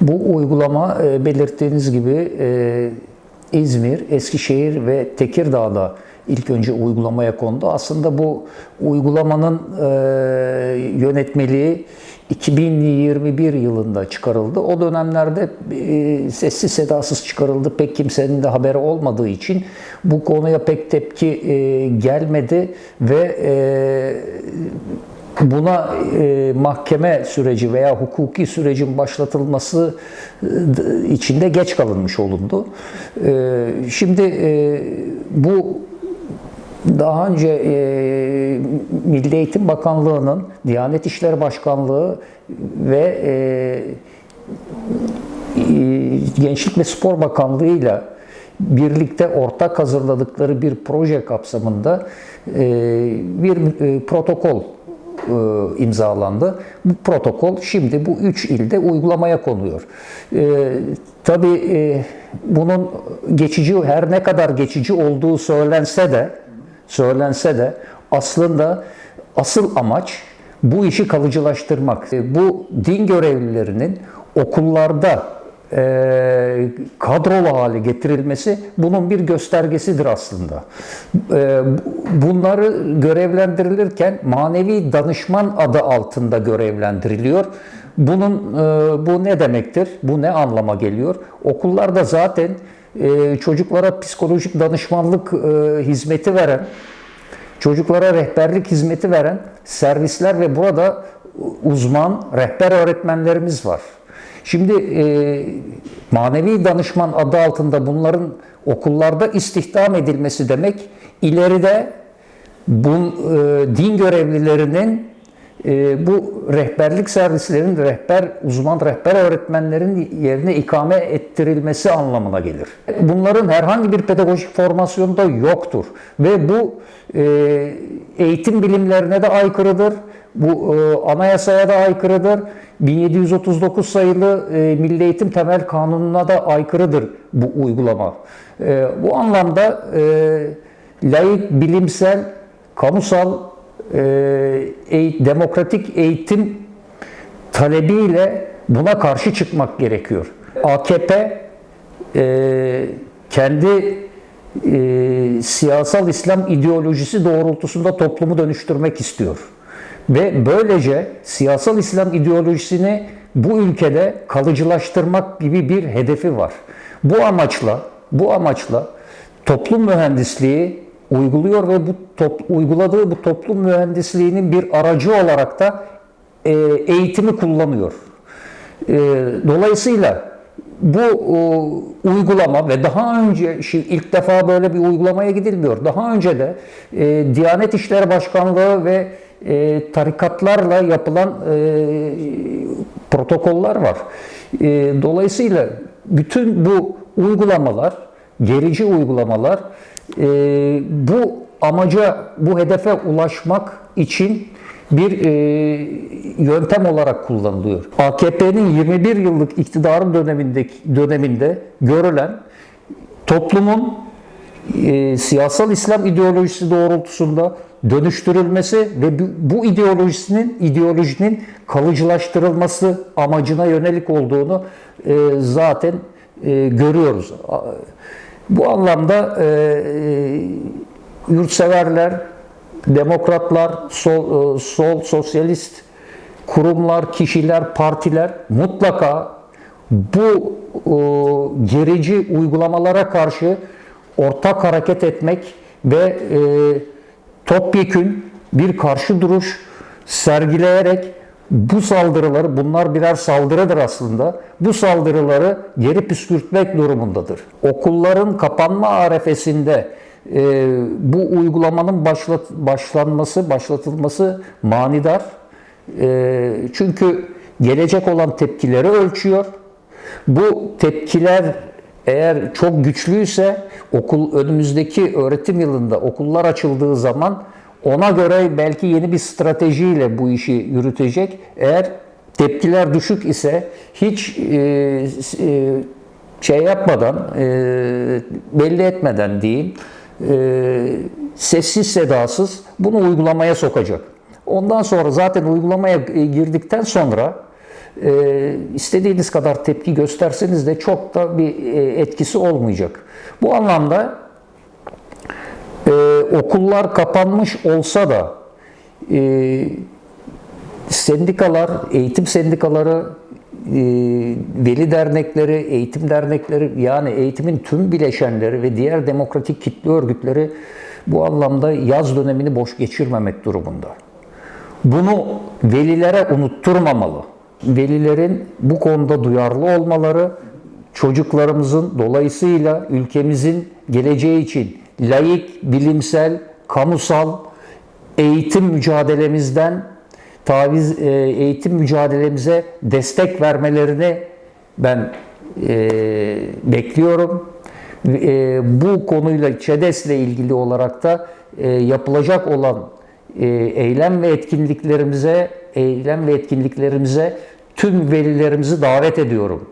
Bu uygulama e, belirttiğiniz gibi e, İzmir, Eskişehir ve Tekirdağ'da ilk önce uygulamaya kondu. Aslında bu uygulamanın e, yönetmeliği 2021 yılında çıkarıldı. O dönemlerde e, sessiz sedasız çıkarıldı. Pek kimsenin de haberi olmadığı için bu konuya pek tepki e, gelmedi ve e, buna e, mahkeme süreci veya hukuki sürecin başlatılması e, içinde geç kalınmış olundu. E, şimdi e, bu daha önce e, Milli Eğitim Bakanlığı'nın, Diyanet İşleri Başkanlığı ve e, Gençlik ve Spor Bakanlığı'yla birlikte ortak hazırladıkları bir proje kapsamında e, bir e, protokol e, imzalandı. Bu protokol şimdi bu üç ilde uygulamaya konuyor. E, tabii e, bunun geçici her ne kadar geçici olduğu söylense de söylense de aslında asıl amaç bu işi kalıcılaştırmak. E, Bu din görevlilerinin okullarda e, kadrolu hale getirilmesi bunun bir göstergesidir aslında. E, bunları görevlendirilirken manevi danışman adı altında görevlendiriliyor. Bunun e, bu ne demektir? Bu ne anlama geliyor? Okullarda zaten e, çocuklara psikolojik danışmanlık e, hizmeti veren, çocuklara rehberlik hizmeti veren servisler ve burada uzman rehber öğretmenlerimiz var. Şimdi e, manevi danışman adı altında bunların okullarda istihdam edilmesi demek ileride bu e, din görevlilerinin e, bu rehberlik servislerin rehber uzman rehber öğretmenlerin yerine ikame ettirilmesi anlamına gelir. Bunların herhangi bir pedagojik formasyonu da yoktur ve bu e, eğitim bilimlerine de aykırıdır. Bu e, anayasaya da aykırıdır. 1739 sayılı e, Milli Eğitim Temel Kanunu'na da aykırıdır bu uygulama. E, bu anlamda e, laik, bilimsel, kamusal, e, demokratik eğitim talebiyle buna karşı çıkmak gerekiyor. AKP e, kendi e, siyasal İslam ideolojisi doğrultusunda toplumu dönüştürmek istiyor. Ve böylece siyasal İslam ideolojisini bu ülkede kalıcılaştırmak gibi bir hedefi var. Bu amaçla, bu amaçla toplum mühendisliği uyguluyor ve bu top, uyguladığı bu toplum mühendisliğinin bir aracı olarak da e, eğitimi kullanıyor. E, dolayısıyla bu e, uygulama ve daha önce şimdi ilk defa böyle bir uygulamaya gidilmiyor. Daha önce de e, Diyanet İşleri Başkanlığı ve e, tarikatlarla yapılan e, protokoller var. E, dolayısıyla bütün bu uygulamalar, gerici uygulamalar e, bu amaca, bu hedefe ulaşmak için bir e, yöntem olarak kullanılıyor. AKP'nin 21 yıllık iktidarı dönemindeki döneminde görülen toplumun e, siyasal İslam ideolojisi doğrultusunda dönüştürülmesi ve bu, bu ideolojisinin ideolojinin kalıcılaştırılması amacına yönelik olduğunu e, zaten e, görüyoruz. Bu anlamda e, e, yurtseverler, demokratlar, sol, e, sol sosyalist kurumlar, kişiler, partiler mutlaka bu e, gerici uygulamalara karşı ortak hareket etmek ve e, topyekün bir karşı duruş sergileyerek bu saldırıları, bunlar birer saldırıdır aslında, bu saldırıları geri püskürtmek durumundadır. Okulların kapanma arefesinde e, bu uygulamanın başlat, başlanması, başlatılması manidar. E, çünkü gelecek olan tepkileri ölçüyor. Bu tepkiler eğer çok güçlüyse okul önümüzdeki öğretim yılında okullar açıldığı zaman ona göre belki yeni bir stratejiyle bu işi yürütecek. Eğer tepkiler düşük ise hiç e, e, şey yapmadan, e, belli etmeden diyeyim, e, sessiz sedasız bunu uygulamaya sokacak. Ondan sonra zaten uygulamaya e, girdikten sonra e, istediğiniz kadar tepki gösterseniz de çok da bir e, etkisi olmayacak. Bu anlamda e, okullar kapanmış olsa da e, sendikalar, eğitim sendikaları, e, veli dernekleri, eğitim dernekleri yani eğitimin tüm bileşenleri ve diğer demokratik kitle örgütleri bu anlamda yaz dönemini boş geçirmemek durumunda. Bunu velilere unutturmamalı. Velilerin bu konuda duyarlı olmaları, çocuklarımızın dolayısıyla ülkemizin geleceği için layık, bilimsel, kamusal eğitim mücadelemizden taviz e, eğitim mücadelemize destek vermelerini ben e, bekliyorum. E, bu konuyla ÇEDES'le ilgili olarak da e, yapılacak olan e, eylem ve etkinliklerimize eylem ve etkinliklerimize tüm velilerimizi davet ediyorum.